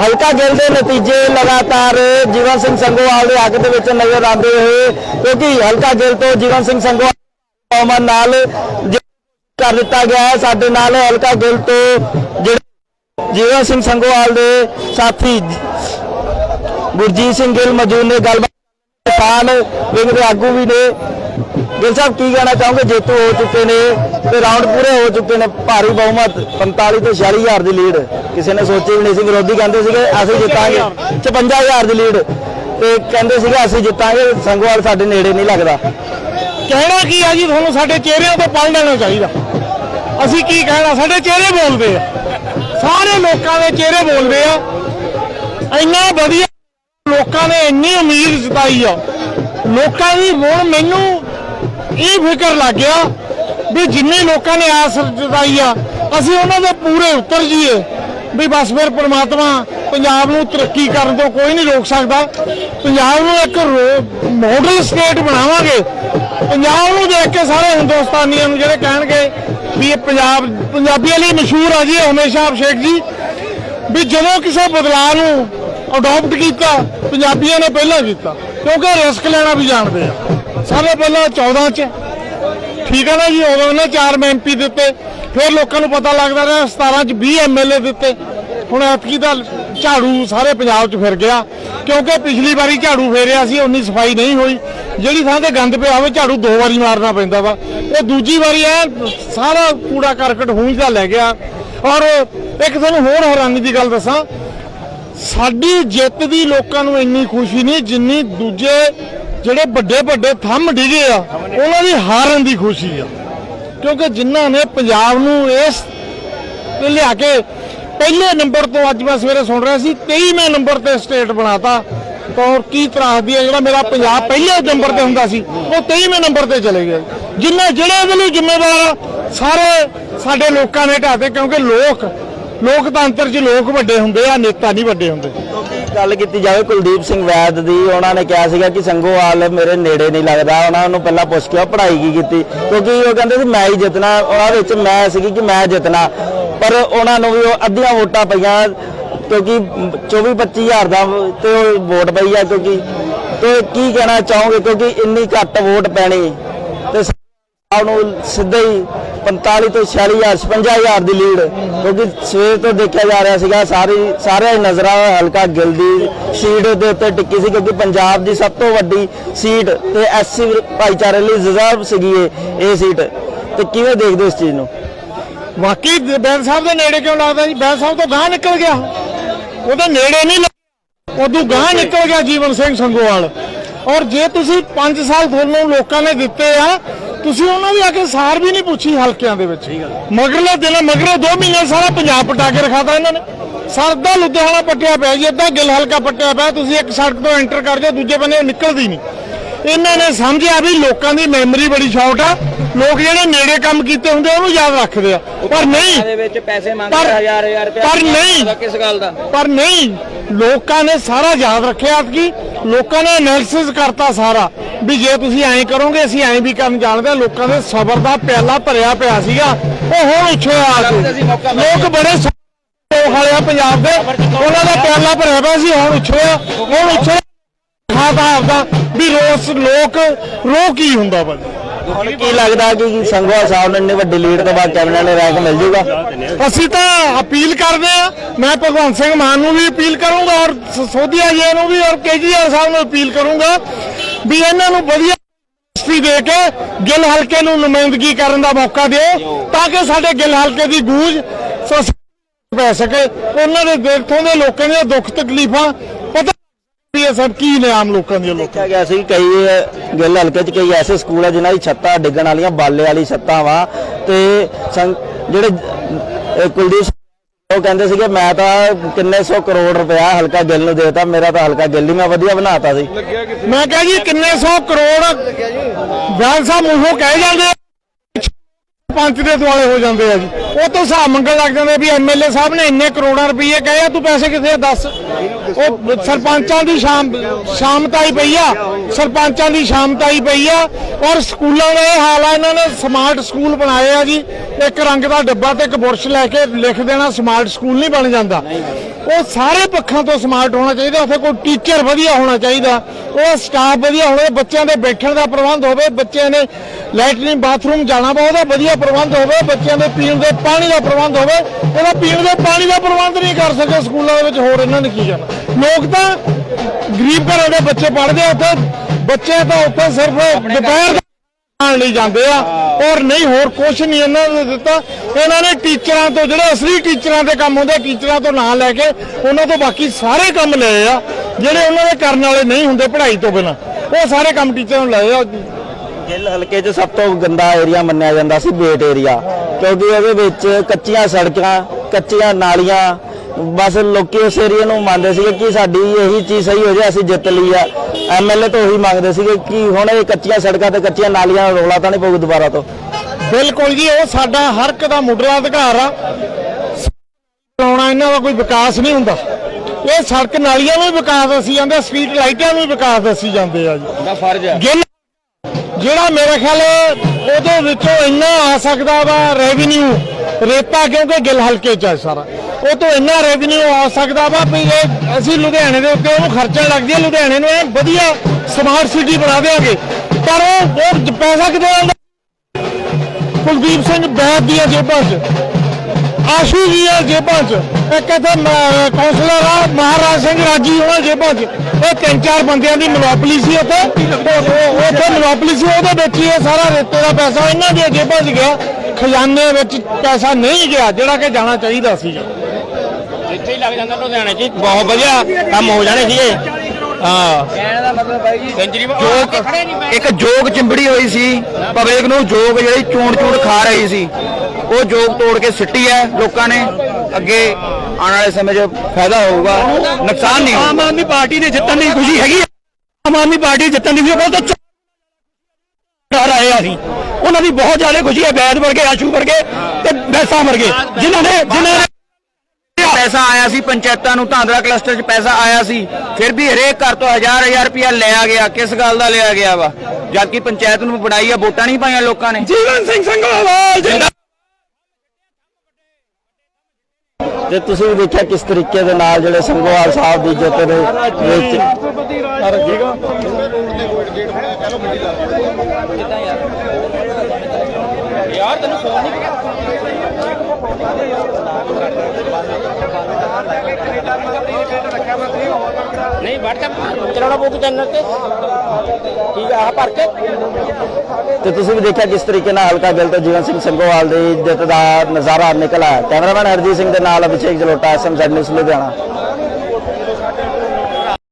ਹਲਕਾ ਗਿੱਲ ਦੇ ਨਤੀਜੇ ਲਗਾਤਾਰ ਜੀਵਨ ਸਿੰਘ ਸੰਗੋਵਾਲ ਦੇ ਹੱਕ ਦੇ ਵਿੱਚ ਨਜ਼ਰ ਆਉਂਦੇ ਹੋਏ, ਕਿਉਂਕਿ ਹਲਕਾ ਗਿੱਲ ਤੋਂ ਜੀਵਨ ਸਿੰਘ ਸੰਗੋਵਾਲ ਕੌਮਨ ਨਾਲ ਕਰ ਦਿੱਤਾ ਗਿਆ ਹੈ, ਸਾਡੇ ਨਾਲ ਹਲਕਾ ਗਿੱਲ ਤੋਂ ਜਿਹੜੇ ਜੀਵਨ ਸਿੰਘ ਸੰਗੋਵਾਲ ਦੇ ਸਾਥੀ ਗੁਰਜੀਤ ਸਿੰਘ ਗਿੱਲ ਮੌਜੂਦ ਨੇ। ਗੱਲਬਾਤ ਕਿਸਾਨ ਵਿੰਗ ਦੇ ਆਗੂ ਵੀ ਨੇ। ਗਿੱਲ ਸਾਹਿਬ, ਕੀ ਕਹਿਣਾ ਚਾਹੋਗੇ? ਜੇਤੂ ਹੋ ਚੁੱਕੇ ਨੇ ਤੇ ਰਾਉਂਡ ਪੂਰੇ ਹੋ ਚੁੱਕੇ ਨੇ। ਭਾਰੀ ਬਹੁਮਤ 45 ਤੋਂ 46000 ਦੀ ਲੀਡ ਕਿਸੇ ਨੇ ਸੋਚੀ ਵੀ ਨਹੀਂ ਸੀ, ਵਿਰੋਧੀ ਕਹਿੰਦੇ ਸੀਗੇ, ਅਸੀਂ ਜਿੱਤਾਂਗੇ। 55000 ਦੀ ਲੀਡ ਤੇ ਕਹਿੰਦੇ ਸੀਗੇ, ਅਸੀਂ ਜਿੱਤਾਂਗੇ। ਸੰਗਵਾਲ ਸਾਡੇ ਨੇੜੇ ਨਹੀਂ ਲੱਗਦਾ। ਕਹਿਣਾ ਕੀ ਆ ਜੀ? ਤੁਹਾਨੂੰ ਸਾਡੇ ਚਿਹਰਿਆਂ ਤੋਂ ਪੜ ਲੈਣਾ ਚਾਹੀਦਾ। ਅਸੀਂ ਕੀ ਕਹਿਣਾ? ਸਾਡੇ ਚਿਹਰੇ ਬੋਲਦੇ ਆ। ਸਾਰੇ ਲੋਕਾਂ ਦੇ ਚਿਹਰੇ ਬੋਲਦੇ ਆ। ਇੰਨਾ ਵਧੀਆ ਲੋਕਾਂ ਨੇ ਇੰਨੀ ਉਮੀਦ ਜਤਾਈ ਆ। ਲੋਕਾਂ ਦੀ ਹੁਣ ਮੈਨੂੰ ਇਹ ਫਿਕਰ ਲੱਗ ਗਿਆ ਵੀ ਜਿੰਨੇ ਲੋਕਾਂ ਨੇ ਆਸ ਜਤਾਈ ਆ, ਅਸੀਂ ਉਹਨਾਂ ਦੇ ਪੂਰੇ ਉਤਰ ਜੀਏ ਵੀ ਬਸ ਫਿਰ ਪ੍ਰਮਾਤਮਾ ਪੰਜਾਬ ਨੂੰ ਤਰੱਕੀ ਕਰਨ ਤੋਂ ਕੋਈ ਨਹੀਂ ਰੋਕ ਸਕਦਾ। ਪੰਜਾਬ ਨੂੰ ਇੱਕ ਮਾਡਲ ਸਟੇਟ ਬਣਾਵਾਂਗੇ। ਪੰਜਾਬ ਨੂੰ ਦੇਖ ਕੇ ਸਾਰੇ ਹਿੰਦੁਸਤਾਨੀਆਂ ਨੂੰ ਜਿਹੜੇ ਕਹਿਣਗੇ ਵੀ ਇਹ ਪੰਜਾਬ, ਪੰਜਾਬੀਆਂ ਲਈ ਮਸ਼ਹੂਰ ਆ ਜੀ ਹਮੇਸ਼ਾ ਅਭਿਸ਼ੇਕ ਜੀ। ਵੀ ਜਦੋਂ ਕਿਸੇ ਬਦਲਾਅ ਨੂੰ ਅਡਾਪਟ ਕੀਤਾ, ਪੰਜਾਬੀਆਂ ਨੇ ਪਹਿਲਾਂ ਕੀਤਾ, ਕਿਉਂਕਿ ਰਿਸਕ ਲੈਣਾ ਵੀ ਜਾਣਦੇ ਆ। ਸਾਰੇ ਪਹਿਲਾਂ 14 ਚ। ਠੀਕ ਹੈ ਨਾ ਜੀ, ਉਦੋਂ ਉਹਨੇ 4 ਐਮਪੀ ਦਿੱਤੇ। ਫਿਰ ਲੋਕਾਂ ਨੂੰ ਪਤਾ ਲੱਗਦਾ ਰਿਹਾ 17 ਚ 20 ਐਮਐਲਏ ਦਿੱਤੇ। ਹੁਣ ਐਤਕੀ ਦਾ ਝਾੜੂ ਸਾਰੇ ਪੰਜਾਬ 'ਚ ਫਿਰ ਗਿਆ। ਕਿਉਂਕਿ ਪਿਛਲੀ ਵਾਰੀ ਝਾੜੂ ਫੇਰਿਆ ਸੀ, ਉਨੀ ਸਫ਼ਾਈ ਨਹੀਂ ਹੋਈ। ਜਿਹੜੀ ਥਾਂ ਤੇ ਗੰਦ ਪਿਆ ਹੋਵੇ, ਝਾੜੂ ਦੋ ਵਾਰੀ ਮਾਰਨਾ ਪੈਂਦਾ ਵਾ। ਇਹ ਦੂਜੀ ਵਾਰੀ ਐ, ਸਾਰਾ ਕੂੜਾ ਕਰਕਟ ਹੂੰਝਦਾ ਲੈ ਗਿਆ। ਔਰ ਇੱਕ ਤੁਹਾਨੂੰ ਹੋਰ ਹੈਰਾਨੀ ਦੀ ਗੱਲ ਦੱਸਾਂ। ਸਾਡੀ ਜਿੱਤ ਦੀ ਲੋਕਾਂ ਨੂੰ ਇੰਨੀ ਖੁਸ਼ੀ ਨਹੀਂ, ਜਿੰਨੀ ਦੂਜੇ ਜਿਹੜੇ ਵੱਡੇ ਵੱਡੇ ਥੰਮ ਡਿਗੇ ਆ, ਉਹਨਾਂ ਦੀ ਹਾਰਨ ਦੀ ਖੁਸ਼ੀ ਆ। ਕਿਉਂਕਿ ਜਿਨ੍ਹਾਂ ਨੇ ਪੰਜਾਬ ਨੂੰ ਇਸ ਤੇ ਲਿਆ ਕੇ ਪਹਿਲੇ ਨੰਬਰ ਤੋਂ ਅੱਜ ਮੈਂ ਸਵੇਰੇ ਸੁਣ ਰਿਹਾ ਸੀ 23ਵੇਂ ਨੰਬਰ ਤੇ ਸਟੇਟ ਬਣਾਤਾ। ਔਰ ਕੀ ਤਰਾਸਦੀ ਹੈ ਜਿਹੜਾ ਮੇਰਾ ਪੰਜਾਬ ਪਹਿਲੇ ਨੰਬਰ ਤੇ ਹੁੰਦਾ ਸੀ, ਉਹ 23ਵੇਂ ਨੰਬਰ ਤੇ ਚਲੇ ਗਿਆ। ਜਿੰਨੇ ਜਿਹੜੇ ਇਹਦੇ ਲਈ ਜ਼ਿੰਮੇਵਾਰ ਸਾਰੇ ਸਾਡੇ ਲੋਕਾਂ ਨੇ ਢਾਤੇ ਕਿਉਂਕਿ ਲੋਕ ਲੋਕਤੰਤਰ 'ਚ ਲੋਕ ਵੱਡੇ ਹੁੰਦੇ ਆ, ਨੇਤਾ ਨਹੀਂ ਵੱਡੇ ਹੁੰਦੇ। ਗੱਲ ਕੀਤੀ ਜਾਵੇ ਕੁਲਦੀਪ ਸਿੰਘ ਵੈਦ ਦੀ, ਉਹਨਾਂ ਨੇ ਕਿਹਾ ਸੀਗਾ ਕਿ ਸੰਗੋਵਾਲ ਮੇਰੇ ਨੇੜੇ ਨਹੀਂ ਲੱਗਦਾ। ਉਹਨਾਂ ਨੂੰ ਪਹਿਲਾਂ ਪੁੱਛ ਕੇ ਪੜ੍ਹਾਈ ਕੀ ਕੀਤੀ? ਕਿਉਂਕਿ ਉਹ ਕਹਿੰਦੇ ਸੀ, ਮੈਂ ਹੀ ਜਿੱਤਣਾ। ਉਹਨਾਂ ਵਿੱਚ ਮੈਂ ਸੀਗੀ ਕਿ ਮੈਂ ਜਿੱਤਣਾ। ਪਰ ਉਹਨਾਂ ਨੂੰ ਵੀ ਉਹ ਅੱਧੀਆਂ ਵੋਟਾਂ ਪਈਆਂ, ਕਿਉਂਕਿ 24 25000 ਦਾ ਤੇ ਵੋਟ ਪਈ ਆ, ਕਿਉਂਕਿ ਤੇ ਕੀ ਕਹਿਣਾ ਚਾਹੋਗੇ? ਕਿਉਂਕਿ ਇੰਨੀ ਘੱਟ ਵੋਟ ਪੈਣੀ ਤੇ ਸਾਹਿਬ ਨੂੰ ਸਿੱਧਾ ਹੀ 45 ਤੋਂ 46000 55000 ਦੀ ਲੀਡ ਕਿਉਂਕਿ ਸਵੇਰ ਤੋਂ ਦੇਖਿਆ ਜਾ ਰਿਹਾ ਸੀਗਾ ਸਾਰੀ ਸਾਰੇ ਨਜ਼ਰਾਂ ਹਲਕਾ ਗਿਲ ਦੀ ਸੀਟ ਦੇ ਉੱਤੇ ਟਿੱਕੀ ਸੀ ਕਿਉਂਕਿ ਪੰਜਾਬ ਦੀ ਸਭ ਤੋਂ ਵੱਡੀ ਸੀਟ ਤੇ ਐਸਸੀ ਭਾਈਚਾਰੇ ਲਈ ਰਿਜ਼ਰਵ ਸੀਗੀ ਇਹ ਸੀਟ ਤੇ ਕਿਵੇਂ ਦੇਖਦੇ ਹੋ ਇਸ ਚੀਜ਼ ਨੂੰ? ਵਾਕਈ ਬੈਂਸ ਸਾਹਿਬ ਦੇ ਨੇੜੇ ਕਿਉਂ ਲੱਗਦਾ ਜੀ? ਬੈਂਸ ਸਾਹਿਬ ਤੋਂ ਗਾਂ ਨਿਕਲ ਗਿਆ। ਉਹਦੇ ਨੇੜੇ ਨਹੀਂ ਉਦੋਂ ਗਾਂ ਨਿਕਲ ਗਿਆ ਜੀਵਨ ਸਿੰਘ ਸੰਗੋਵਾਲ। ਔਰ ਜੇ ਤੁਸੀਂ 5 ਸਾਲ ਤੁਹਾਨੂੰ ਲੋਕਾਂ ਨੇ ਦਿੱਤੇ ਆ ਤੁਸੀਂ ਉਹਨਾਂ ਦੀ ਆ ਕੇ ਸਾਰ ਵੀ ਨਹੀਂ ਪੁੱਛੀ ਹਲਕਿਆਂ ਦੇ ਵਿੱਚ। ਮਗਰਲੇ ਦਿਨ ਮਗਰੋਂ 2 ਮਹੀਨੇ ਸਾਰਾ ਪੰਜਾਬ ਪਟਾ ਕੇ ਰਖਾਤਾ ਇਹਨਾਂ ਨੇ। ਸਰਦਾ ਲੁਧਿਆਣਾ ਪੱਟਿਆ ਪਿਆ ਜੀ ਅੱਧਾ ਗਿੱਲ ਹਲਕਾ ਪੱਟਿਆ ਪਿਆ ਤੁਸੀਂ ਇੱਕ ਸੜਕ ਤੋਂ ਐਂਟਰ ਕਰ ਜਾਓ ਦੂਜੇ ਬੰਨੇ ਨਿਕਲਦੀ ਨਹੀਂ। ਇਹਨਾਂ ਨੇ ਸਮਝਿਆ ਵੀ ਲੋਕਾਂ ਦੀ ਮੈਮਰੀ ਬੜੀ ਸ਼ਾਰਟ ਆ ਲੋਕ ਜਿਹੜੇ ਨੇੜੇ ਕੰਮ ਕੀਤੇ ਹੁੰਦੇ ਉਹਨੂੰ ਯਾਦ ਰੱਖਦੇ ਆ। ਪਰ ਨਹੀਂ ਦੇ ਵਿੱਚ ਪੈਸੇ ਮੰਗਦੇ ਹਜ਼ਾਰ ਹਜ਼ਾਰ ਰੁਪਏ ਪਰ ਨਹੀਂ। ਕਿਸ ਗੱਲ ਦਾ? ਪਰ ਨਹੀਂ ਲੋਕਾਂ ਨੇ ਸਾਰਾ ਯਾਦ ਰੱਖਿਆ ਕਿ ਲੋਕਾਂ ਨੇ ਐਨਾਲਿਸਿਸ ਕਰਤਾ ਸਾਰਾ। ਵੀ ਜੇ ਤੁਸੀਂ ਐਂ ਕਰੋਗੇ ਅਸੀਂ ਐਂ ਵੀ ਕਰਨ ਜਾਣਦੇ ਹਾਂ ਲੋਕਾਂ ਦੇ ਸਬਰ ਦਾ ਪਿਆਲਾ ਭਰਿਆ ਪਿਆ ਸੀਗਾ। ਉਹ ਹੁਣ ਉੱਛਿਆ ਆ ਕੇ ਲੋਕ ਬੜੇ ਲੋਕ ਵਾਲੇ ਆ ਪੰਜਾਬ ਦੇ ਉਹਨਾਂ ਦਾ ਪਿਆਲਾ ਭਰਿਆ ਪਿਆ ਸੀ ਹੁਣ ਉੱਛਿਆ ਹੁਣ ਉੱਛਿਆ ਖਾਤਾ ਆਪਦਾ ਵੀ ਰੋਸ ਲੋਕ ਰੋ ਕੀ ਹੁੰਦਾ ਹੁਣ ਕੀ ਲੱਗਦਾ ਕਿ ਸੰਗੋਵਾਲ ਸਾਹਿਬ ਨੂੰ ਇੰਨੀ ਵੱਡੀ ਲੀਡ ਤੋਂ ਬਾਅਦ ਕੈਬਨਿਟ ਨੇ ਰੈਂਕ ਮਿਲ ਜੂਗਾ? ਅਸੀਂ ਤਾਂ ਅਪੀਲ ਕਰਦੇ ਆ ਮੈਂ ਭਗਵੰਤ ਸਿੰਘ ਮਾਨ ਨੂੰ ਵੀ ਅਪੀਲ ਕਰੂੰਗਾ ਔਰ ਸੋਧੀਆ ਜੀ ਨੂੰ ਵੀ ਔਰ ਕੇਜੀਆਰ ਸਾਹਿਬ ਨੂੰ ਅਪੀਲ ਕਰੂੰਗਾ ਵੀ ਇਹਨਾਂ ਨੂੰ ਵਧੀਆ ਯੂਨੀਵਰਸਿਟੀ ਦੇ ਕੇ ਗਿੱਲ ਹਲਕੇ ਨੂੰ ਨੁਮਾਇੰਦਗੀ ਕਰਨ ਦਾ ਮੌਕਾ ਦਿਓ ਤਾਂ ਕਿ ਸਾਡੇ ਗਿੱਲ ਹਲਕੇ ਦੀ ਗੂੰਜ ਪੈ ਸਕੇ। ਉਹਨਾਂ ਦੇ ਦੇਖੋਂ ਦੇ ਲੋਕਾਂ ਦੀਆਂ ਦੁੱਖ ਤਕਲੀਫਾਂ, ਪਤਾ ਇਹ ਸਭ ਕੀ ਨੇ ਆਮ ਲੋਕਾਂ ਦੀਆਂ ਲੋਕਾਂ ਦੇਖਿਆ ਗਿਆ ਸੀ ਕਈ ਗਿੱਲ ਹਲਕੇ 'ਚ ਕਈ ਐਸੇ ਸਕੂਲ ਆ ਜਿਨ੍ਹਾਂ ਦੀ ਛੱਤਾਂ ਡਿੱਗਣ ਵਾਲੀਆਂ, ਬਾਲੇ ਵਾਲੀ ਛੱਤਾਂ ਵਾ ਤੇ ਜਿਹੜੇ, ਅਹ, ਕੁਲਦੀਪ ਉਹ ਕਹਿੰਦੇ ਸੀਗੇ ਮੈਂ ਤਾਂ ਕਿੰਨੇ ਸੌ ਕਰੋੜ ਰੁਪਇਆ ਹਲਕਾ ਗਿੱਲ ਨੂੰ ਦੇਤਾ ਮੇਰਾ ਤਾਂ ਹਲਕਾ ਗਿੱਲ ਹੀ ਮੈਂ ਵਧੀਆ ਬਣਾਤਾ ਸੀ। ਮੈਂ ਕਹਾਂ ਜੀ ਕਿੰਨੇ ਸੌ ਕਰੋੜ? ਬਿਆਨ ਸਾਹਿਬ ਮੂੰਹੋਂ ਕਹਿ ਜਾਂਦੇ ਆ, ਪੰਚ ਦੇ ਦੁਆਲੇ ਹੋ ਜਾਂਦੇ ਆ ਜੀ। ਉਹ ਤੋਂ ਹਿਸਾਬ ਮੰਗਣ ਲੱਗ ਜਾਂਦੇ ਵੀ ਐਮਐਲਏ ਸਾਹਿਬ ਨੇ ਇੰਨੇ ਕਰੋੜਾਂ ਰੁਪਏ ਕਹੇ ਆ, ਤੂੰ ਪੈਸੇ ਕਿੱਥੇ ਆ ਦੱਸ। ਉਹ ਸਰਪੰਚਾਂ ਦੀ ਸ਼ਾਮ ਸ਼ਾਮਤਾਈ ਪਈ ਆ। ਸਰਪੰਚਾਂ ਦੀ ਸ਼ਾਮਤਾਈ ਪਈ ਆ ਔਰ ਸਕੂਲਾਂ ਦਾ ਇਹ ਹਾਲ ਆ, ਇਹਨਾਂ ਨੇ ਸਮਾਰਟ ਸਕੂਲ ਬਣਾਏ ਆ ਜੀ। ਇੱਕ ਰੰਗ ਦਾ ਡੱਬਾ ਤੇ ਇੱਕ ਬੁਰਸ਼ ਲੈ ਕੇ ਲਿਖ ਦੇਣਾ, ਸਮਾਰਟ ਸਕੂਲ ਨਹੀਂ ਬਣ ਜਾਂਦਾ। ਉਹ ਸਾਰੇ ਪੱਖਾਂ ਤੋਂ ਸਮਾਰਟ ਹੋਣਾ ਚਾਹੀਦਾ, ਉੱਥੇ ਕੋਈ ਟੀਚਰ ਵਧੀਆ ਹੋਣਾ ਚਾਹੀਦਾ। ਉਹ ਸਟਾਫ ਵਧੀਆ ਹੋਵੇ ਬੱਚਿਆਂ ਦੇ ਬੈਠਣ ਦਾ ਪ੍ਰਬੰਧ ਹੋਵੇ, ਬੱਚਿਆਂ ਨੇ ਲੈਟਰਿਨ ਬਾਥਰੂਮ ਜਾਣਾ ਵਾ, ਉਹਦਾ ਵਧੀਆ ਪ੍ਰਬੰਧ ਹੋਵੇ, ਬੱਚਿਆਂ ਦੇ ਪੀਣ ਦੇ ਪਾਣੀ ਦਾ ਪ੍ਰਬੰਧ ਹੋਵੇ, ਉਹਦਾ ਪੀਣ ਦੇ ਪਾਣੀ ਦਾ ਪ੍ਰਬੰਧ ਨਹੀਂ ਕਰ ਸਕੇ ਸਕੂਲਾਂ ਦੇ ਵਿੱਚ, ਹੋਰ ਇਹਨਾਂ ਨੇ ਕੀ ਕਰਨਾ ਲੋਕ ਤਾਂ ਗਰੀਬ ਘਰਾਂ ਦੇ ਬੱਚੇ ਪੜ੍ਹਦੇ ਆ ਉੱਥੇ, ਬੱਚੇ ਤਾਂ ਉੱਥੇ ਸਿਰਫ ਦੁਪਹਿਰ ਦਾ ਖਾਣ ਲਈ ਜਾਂਦੇ ਆ, ਔਰ ਨਹੀਂ, ਹੋਰ ਕੁਝ ਨਹੀਂ ਇਹਨਾਂ ਨੇ ਦਿੱਤਾ। ਇਹਨਾਂ ਨੇ ਟੀਚਰਾਂ ਤੋਂ, ਜਿਹੜੇ ਅਸਲੀ ਟੀਚਰਾਂ ਦੇ ਕੰਮ ਹੁੰਦੇ ਟੀਚਰਾਂ ਤੋਂ ਨਾਂ ਲੈ ਕੇ ਉਹਨਾਂ ਤੋਂ ਬਾਕੀ ਸਾਰੇ ਕੰਮ ਲਏ ਆ, ਜਿਹੜੇ ਉਹਨਾਂ ਦੇ ਕਰਨ ਵਾਲੇ ਨਹੀਂ ਹੁੰਦੇ ਪੜ੍ਹਾਈ ਤੋਂ ਬਿਨਾਂ। ਉਹ ਸਾਰੇ ਕੰਮ ਟੀਚਰਾਂ ਨੂੰ ਲਏ ਆ। ਗਿੱਲ ਹਲਕੇ 'ਚ ਸਭ ਤੋਂ ਗੰਦਾ ਏਰੀਆ ਮੰਨਿਆ ਜਾਂਦਾ ਸੀ ਬੇਟ ਏਰੀਆ ਕਿਉਂਕਿ ਉਹਦੇ ਵਿੱਚ ਕੱਚੀਆਂ ਸੜਕਾਂ ਕੱਚੀਆਂ ਨਾਲੀਆਂ ਬਸ ਲੋਕੀ ਉਸ ਏਰੀਆ ਨੂੰ ਮੰਨਦੇ ਸੀਗੇ ਕਿ ਸਾਡੀ ਇਹੀ ਚੀਜ਼ ਸਹੀ ਹੋ ਜਾਏ ਅਸੀਂ ਜਿੱਤ ਲਈ ਆ। ਐਮਐਲਏ ਤੋਂ ਉਹੀ ਮੰਗਦੇ ਸੀਗੇ ਕਿ ਹੁਣ ਇਹ ਕੱਚੀਆਂ ਸੜਕਾਂ ਤੇ ਕੱਚੀਆਂ ਨਾਲੀਆਂ ਰੌਲਾ ਤਾਂ ਨਹੀਂ ਪਊ ਦੁਬਾਰਾ ਤੋਂ। ਬਿਲਕੁਲ ਜੀ ਉਹ ਸਾਡਾ ਹਰ ਇੱਕ ਦਾ ਮੁੱਢਲਾ ਅਧਿਕਾਰ ਆ। ਚਲਾਉਣਾ ਇਹਨਾਂ ਦਾ ਕੋਈ ਵਿਕਾਸ ਨਹੀਂ ਹੁੰਦਾ। ਇਹ ਸੜਕ ਨਾਲੀਆਂ ਵੀ ਵਿਕਾਸ ਦੱਸੀ ਜਾਂਦੇ ਸਟਰੀਟ ਲਾਈਟਾਂ ਵੀ ਵਿਕਾਸ ਦੱਸੀ ਜਾਂਦੇ ਆ ਜੀ। ਦਾ ਫਰਜ਼ ਹੈ ਜਿਹੜਾ ਮੇਰੇ ਖਿਆਲ ਉਹਦੇ ਵਿੱਚੋਂ ਇੰਨਾ ਆ ਸਕਦਾ ਵਾ ਰੈਵਨਿਊ ਰੇਤਾ, ਕਿਉਂਕਿ ਗਿੱਲ ਹਲਕੇ ਚ ਹੈ ਸਾਰਾ। ਉਹ ਤੋਂ ਇੰਨਾ ਰੈਵਨਿਊ ਆ ਸਕਦਾ ਵਾ ਵੀ ਇਹ ਅਸੀਂ ਲੁਧਿਆਣੇ ਦੇ ਉੱਤੇ ਉਹਨੂੰ ਖਰਚਣ ਲੱਗਦੀ ਜਾਈਏ, ਲੁਧਿਆਣੇ ਨੂੰ ਇਹ ਵਧੀਆ ਸਮਾਰਟ ਸਿਟੀ ਬਣਾ ਦੇਵਾਂਗੇ ਪਰ ਉਹ ਪੈਸਾ ਕਿੱਥੋਂ ਆਉਂਦਾ? ਕੁਲਦੀਪ ਸਿੰਘ ਬੈਦ ਦੀਆਂ ਜੇਬਾਂ 'ਚ। ਆਸ਼ੂ ਜੀ ਆ ਜੇਬਾਂ 'ਚ। ਇੱਕ ਇੱਥੇ ਮ- ਕੌਂਸਲਰ ਆ, ਮਹਾਰਾਜ ਸਿੰਘ ਰਾਜੀ ਉਹਨਾਂ ਜੇਬਾਂ 'ਚ। ਇਹ ਤਿੰਨ ਚਾਰ ਬੰਦਿਆਂ ਦੀ ਮਨੋਪਲੀ ਸੀ ਉੱਥੇ। ਉੱਥੇ ਮਨੋਪਲੀ ਸੀ, ਉਹਦੇ ਵਿੱਚ ਹੀ ਇਹ ਸਾਰਾ ਰੇਤੇ ਦਾ ਪੈਸਾ ਇਹਨਾਂ ਦੀਆਂ ਜੇਬਾਂ 'ਚ ਗਿਆ। ਖਜ਼ਾਨੇ ਵਿੱਚ ਪੈਸਾ ਨਹੀਂ ਗਿਆ, ਜਿਹੜਾ ਕਿ ਜਾਣਾ ਚਾਹੀਦਾ ਸੀ ਇੱਥੇ ਹੀ ਲੱਗ ਜਾਂਦਾ ਲੁਧਿਆਣੇ 'ਚ। ਬਹੁਤ ਵਧੀਆ ਕੰਮ ਹੋ ਜਾਣੇ ਸੀਗੇ। ਹਾਂ। ਕਹਿਣ ਦਾ ਮਤਲਬ ਬਾਈ ਜੀ ਸੈਂਚਰੀ ਜੋਕ ਇੱਕ ਜੋਗ ਚਿੰਬੜੀ ਹੋਈ ਸੀ ਪਬਲਿਕ ਨੂੰ ਜੋਗ ਜਿਹੜੀ ਚੂਣ ਚੂਣ ਖਾ ਰਹੀ ਸੀ। ਉਹ ਜੋਗ ਤੋੜ ਕੇ ਸਿੱਟੀ ਹੈ ਲੋਕਾਂ ਨੇ। ਅੱਗੇ ਆਉਣ ਵਾਲੇ ਸਮੇਂ 'ਚ ਫਾਇਦਾ ਹੋਊਗਾ। ਨੁਕਸਾਨ ਨਹੀਂ ਆਮ ਆਦਮੀ ਪਾਰਟੀ ਦੇ ਜਿੱਤਣ ਦੀ ਖੁਸ਼ੀ ਹੈਗੀ। ਆਮ ਆਦਮੀ ਪਾਰਟੀ ਜਿੱਤਣ ਦੀ ਖੁਸ਼ੀ ਬਹੁਤ ਡਰ ਆਏ ਆ ਅਸੀਂ। ਉਹਨਾਂ ਦੀ ਬਹੁਤ ਜ਼ਿਆਦਾ ਖੁਸ਼ੀ ਹੈ। ਵੈਦ ਵਰਗੇ ਆਸ਼ੂ ਵਰਗੇ ਤੇ ਬੈਸਾ ਵਰਗੇ। ਜਿਨ੍ਹਾਂ ਨੇ ਜਿਨ੍ਹਾਂ ਨੇ ਪੈਸਾ ਆਇਆ ਸੀ ਪੰਚਾਇਤਾਂ ਨੂੰ ਧਾਂਦਰਾ ਕਲਸਟਰ 'ਚ ਪੈਸਾ ਆਇਆ ਸੀ ਫਿਰ ਵੀ ਹਰੇਕ ਘਰ ਤੋਂ ਹਜ਼ਾਰ ਹਜ਼ਾਰ ਰੁਪਇਆ ਲਿਆ ਗਿਆ ਕਿਸ ਗੱਲ ਦਾ ਲਿਆ ਗਿਆ ਵਾ? ਜਦ ਕਿ ਪੰਚਾਇਤ ਨੂੰ ਬਣਾਈ ਆ ਵੋਟਾਂ ਨਹੀਂ ਪਾਈਆਂ ਲੋਕਾਂ ਨੇ। ਜੀਵਨ ਸਿੰਘ ਸੰਘਵਾਲ ਜਿੰਦਾ ਤੇ ਤੁਸੀਂ ਵੀ ਦੇਖਿਆ ਕਿਸ ਤਰੀਕੇ ਦੇ ਨਾਲ ਜਿਹੜੇ ਸੰਗੋਵਾਲ ਸਾਹਿਬ ਦੀ ਜਿੱਤ ਦੇ ਵਿੱਚ ਨਹੀਂ WhatsApp ਚਲਾਉਣਾ ਪਊ ਚੈਨਲ ਤੇ ਠੀਕ ਆ ਆਹ ਭਰ ਕੇ। ਤੇ ਤੁਸੀਂ ਵੀ ਦੇਖਿਆ ਕਿਸ ਤਰੀਕੇ ਨਾਲ ਹਲਕਾ ਗਿੱਲ ਤੋਂ ਜੀਵਨ ਸਿੰਘ ਸੰਗੋਵਾਲ ਦੀ ਜਿੱਤ ਦਾ ਨਜ਼ਾਰਾ ਨਿਕਲ ਕੈਮਰਾਮੈਨ ਹਰਜੀਤ ਸਿੰਘ ਦੇ ਨਾਲ Abhishek Jalota SM Z news, Ludhiana.